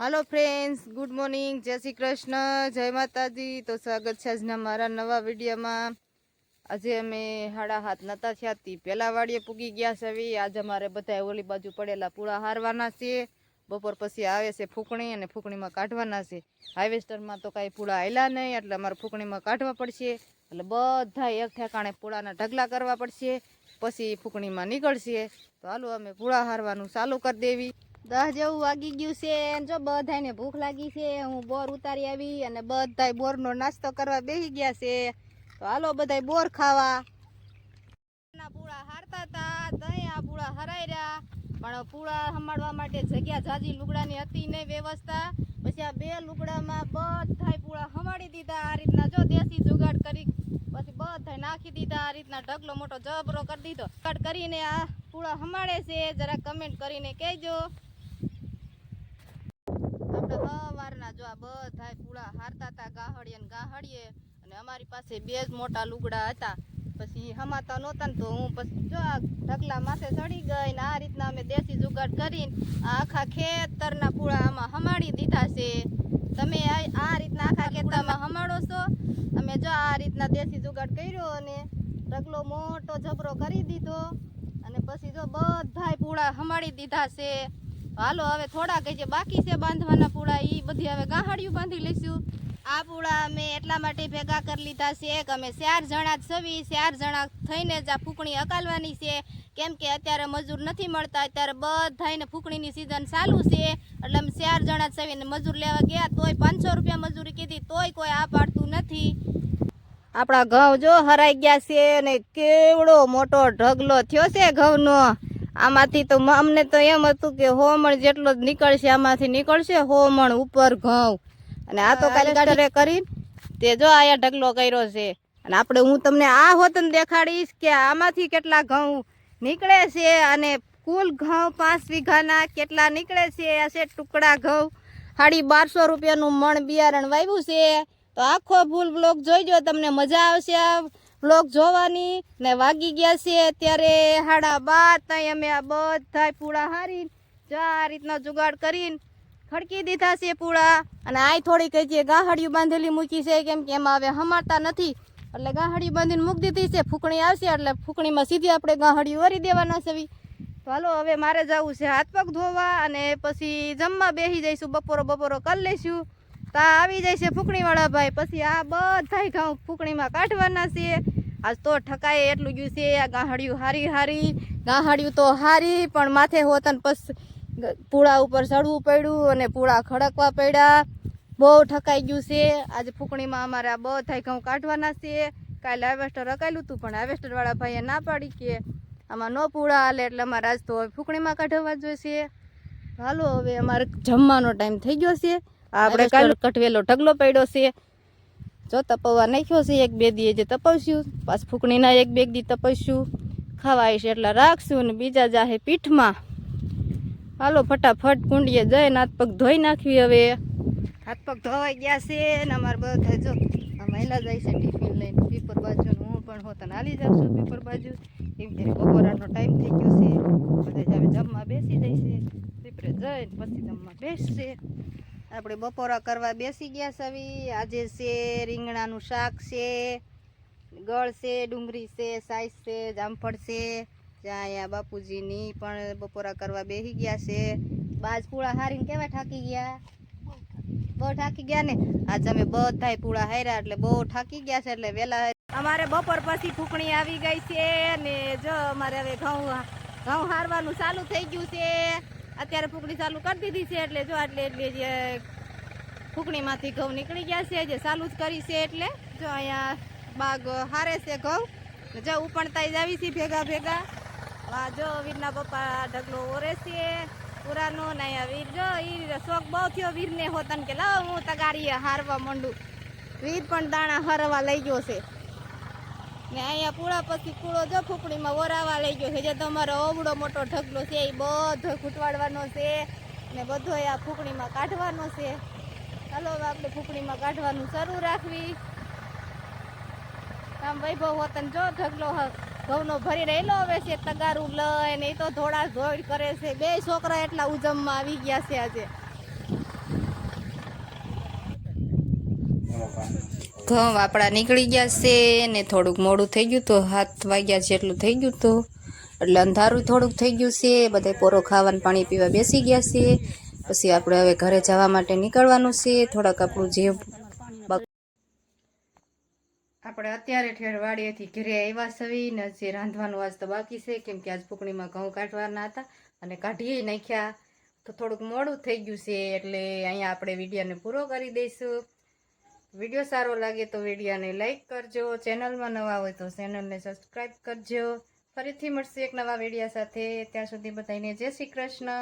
હાલો friends good morning જય શ્રી કૃષ્ણ. જય માતાજી. તો સ્વાગત છે આજના મારા નવા વિડીયોમાં. આજે અમે હાડા હાથ નતા થયા તી. પહેલા વાડીએ પૂગી ગયા છે આજે અમારે બધા ઓલી બાજુ પડેલા પૂળા હારવાના છે. બપોર પછી આવે છે ફૂકણી અને ફૂકણીમાં કાઢવાના છે. હાર્વેસ્ટરમાં તો કાંઈ પૂળા આવેલા નહીં, એટલે અમારે ફૂકણીમાં કાઢવા પડશે. એટલે બધા એક ઠેકાણે પૂળાના ઢગલા કરવા પડશે. પછી ફૂંકણીમાં નીકળશે. તો હાલો અમે પૂળા હારવાનું ચાલુ કરી દેવી. દસ જેવું વાગી ગયું છે અને જો બધાને ભૂખ લાગી છે, હું બોર ઉતારી આવી અને બધાય બોરનો નાસ્તો કરવા બેસી ગયા છે. તો હાલો બધાય બોર ખાવા. પૂળા હારતા હતા દહીં આ પૂળા હરાઈ રહ્યા. પણ પૂળા સંભાળવા માટે જગ્યા જાજી લુગડાની હતી નહીં વ્યવસ્થા. પછી આ બે લુગડામાં બધાય પૂળા સંભાળી દીધા. આ રીતના જો દેશી જુગાડ કરી, પછી બધાય નાખી દીધા. આ રીતના ઢગલો મોટો જબરો કરી દીધો. કટ કરીને આ પૂળા હમાડે છે. જરા કમેન્ટ કરીને કહેજો આપણે સવારના જો આ બધાય પૂળા હારતા હતા ગાહડીએ ને ગાહડીએ અને અમારી પાસે બે જ મોટા લુગડા હતા. પછી હમાતા નહોતા ને તો હું પછી જો આ ઢગલા માથે ચડી ગઈ ને આ રીતના અમે દેશી જુગાડ કરીને આ આખા ખેતરના પૂળા આમાં હમાડી દીધા છે. તમે આ આ રીતના આખા ખેતરમાં હમાડો છો? અમે જો આ રીતના દેશી જુગાડ કર્યો અને ઢગલો મોટો જબરો કરી દીધો. અને પછી જો બધાય પૂળા હમાડી દીધા છે. હાલો, હવે થોડા જે બાકી છે બાંધવાના પૂળા એ બધી હવે ગાહડિયું બાંધી લઈશું. આ પૂળા અમે એટલા માટે ભેગા કરી લીધા છે કે અમે ચાર જણા જ છવી ચાર જણા થઈને જ આ ફૂકણી હકાલવાની છે. કેમ કે અત્યારે મજૂર નથી મળતા, અત્યારે બધાને ફૂકણીની સિઝન ચાલુ છે. એટલે અમે ચાર જણા જ છવીને મજૂર લેવા ગયા, તોય પાંચસો રૂપિયા મજૂરી કીધી, તોય કોઈ આ પાડતું નથી. આપણા ઘઉં જો હરાઈ ગયા છે અને કેવડો મોટો ઢગલો થયો છે ઘઉંનો. આમાંથી તો અમને તો એમ હતું કે હોમણ જેટલો જ નીકળશે આમાંથી નીકળશે હોમણ ઉપર ઘઉં. અને આ તો કાલે ગાડરે કરી. તે જો આયા ઢગલો કર્યો છે. અને આપણે હું તમને આ હોતન દેખાડીશ કે આમાંથી કેટલા ઘઉં નીકળે છે અને કુલ ઘઉં પાંચ વીઘાના કેટલા નીકળે છે આ છે ટુકડા ઘઉં. સાડી બારસો રૂપિયાનું મણ બિયારણ વાવ્યું છે. તો આખો ફૂલ બ્લોક જોઈજો તમને મજા આવશે આ જોવાની ને વાગી ગયા છે અત્યારે સાડા બાર ત્યાં અમે આ બધા પૂળા હારી જો આ રીતના જુગાડ કરીને ખડકી દીધા છે પૂળા. અને આ થોડીક હજી ગાહડિયું બાંધેલી મૂકી છે, કેમ કે એમાં હવે હમારતા નથી. એટલે ગાહડિયું બાંધીને મૂકી દીધી છે, ફૂકણી આવશે, એટલે ફૂકણીમાં સીધી આપણે ગાહડિયું વરી દેવાના છે તો હાલો, હવે મારે જવું છે હાથ પગ ધોવા અને પછી જમવા બેસી જઈશું, બપોરો બપોરો કરી લઈશું. તા આવી જાય છે ફૂકણીવાળા ભાઈ, પછી આ બધા ઘઉં ફૂકણીમાં કાઢવાના છે. આજ તો ઠકાય એટલું ગયું છે આ ગાહડિયું હારી હારી ગાહડિયું તો હારી પણ માથે હોતન પસ પૂળા ઉપર ચડવું પડ્યું અને પૂળા ખડકવા પડ્યા. બહુ ઠકાઈ ગયું છે. આજે ફૂકણીમાં અમારે આ બધાય ઘઉં કાઢવાના છે. કાલે હાર્વેસ્ટર રકાયેલું હતું પણ હાર્વેસ્ટરવાળા ભાઈએ ના પાડી કે આમાં ન પૂળા હાલે એટલે અમારે આજ તો ફૂકણીમાં કાઢવા જોઈએ. હાલો હવે અમારે જમવાનો ટાઈમ થઈ ગયો છે. આપણે કાલ કટવેલો ઢગલો પડ્યો છે. જો તપવવા નાખ્યો છે, એક બે દી જે તપવશું, પાછ ફૂકણીના એક બે દી તપવશું, ખાવા આવીશ એટલે રાખશું ને બીજા જાહે પીઠમાં. હાલો, ફટાફટ કુંડીએ જઈને હાથ પગ ધોઈ નાખવી હવે. હાથ પગ ધોવાઈ ગયા છે ને અમારે બધા જો આ મહિલા જાય છે ટિફિન લઈને. પીપર બાજુ હું પણ હોતન હાલી જાઉં છું પીપર બાજુ. એમ કે બપોરાનો ટાઈમ થઈ ગયો છે. બધા જમવા બેસી જાય છે. પીપરે જઈને પછી જમવા બેસશે. આપણે બપોરા કરવા બેસી ગયા હવે આજે છે, રીંગણાનું શાક છે, ગળ છે, ડુંગળી છે સાઈઝ છે, જામફળ છે. જ્યાં અહીંયા બાપુજીની પણ બપોરા કરવા બેસી ગયા છે. બાજ પૂળા હારીને કેવા થાકી ગયા? બહુ થાકી ગયા ને? આજે અમે બધાય પૂળા હાર્યા એટલે બહુ થાકી ગયા છે એટલે વહેલા અમારે બપોર પછી ફૂકણી આવી ગઈ છે ને જો અમારે હવે ઘઉં ઘઉં હારવાનું ચાલુ થઈ ગયું છે. અત્યારે ફૂકણી ચાલુ કરી દીધી છે એટલે જો એટલે એટલે જે ફૂકણીમાંથી ઘઉં નીકળી ગયા છે, જે ચાલુ જ કરી છે એટલે જો અહીંયા બાગ હારે છે ઘઉં. જો ઉપણતા જ આવી છે ભેગા ભેગા. આ જો વીરના પપ્પા ઢગલો ઓરે છે પુરાનો, ને અહીંયા વીર જો, ઈ શોખ બહુ થયો વીરને હોતન કે લાવ હું તગાડીએ હારવા માંડું. વીર પણ દાણા હરવા લઈ ગયો છે. ને અહીંયા પૂળા પછી કૂળો જો ફૂકડીમાં ઓરાવા લઈ ગયો છે. જે તમારો અવડો મોટો ઢગલો છે, એ બધો ખૂટવાડવાનો છે ને બધો આ ફૂકડીમાં કાઢવાનો છે. ચાલો આપણે ફૂકડીમાં કાઢવાનું શરૂ રાખવી. આમ વૈભવ હોતન જો ઢગલો ઘઉંનો ભરી રહેલો હવે છે, તગારું લઈને એ તો ધોળા ધોળ કરે છે. બે છોકરા એટલા ઉજમમાં આવી ગયા છે આજે. ઘઉં આપણા નીકળી ગયા છે ને થોડુંક મોડું થઈ ગયું તો હાથ વાગ્યા જેટલું થઈ ગયું તો. એટલે અંધારું થોડુંક થઈ ગયું છે, બધા પોરો ખાવાનું પાણી પીવા બેસી ગયા છે. પછી આપણે હવે ઘરે જવા માટે નીકળવાનું છે, થોડાક આપણું જે આપણે અત્યારે ઠેર વાડીએથી ઘરે આવ્યા સવી ને હજી રાંધવાનું આજ તો બાકી છે, કેમ કે આજ ફૂકણીમાં ઘઉં કાઢવાના હતા અને કાઢીએ નાખ્યા. તો થોડુંક મોડું થઈ ગયું છે, એટલે અહીંયા આપણે વિડીયોને પૂરો કરી દઈશું. વીડિયો સારો લાગે તો વિડીયાને લાઈક કરજો. ચેનલમાં નવા હોય તો ચેનલને સબસ્ક્રાઈબ કરજો. ફરીથી મળશે એક નવા વિડીયા સાથે. ત્યાં સુધી બધાને જય શ્રી કૃષ્ણ.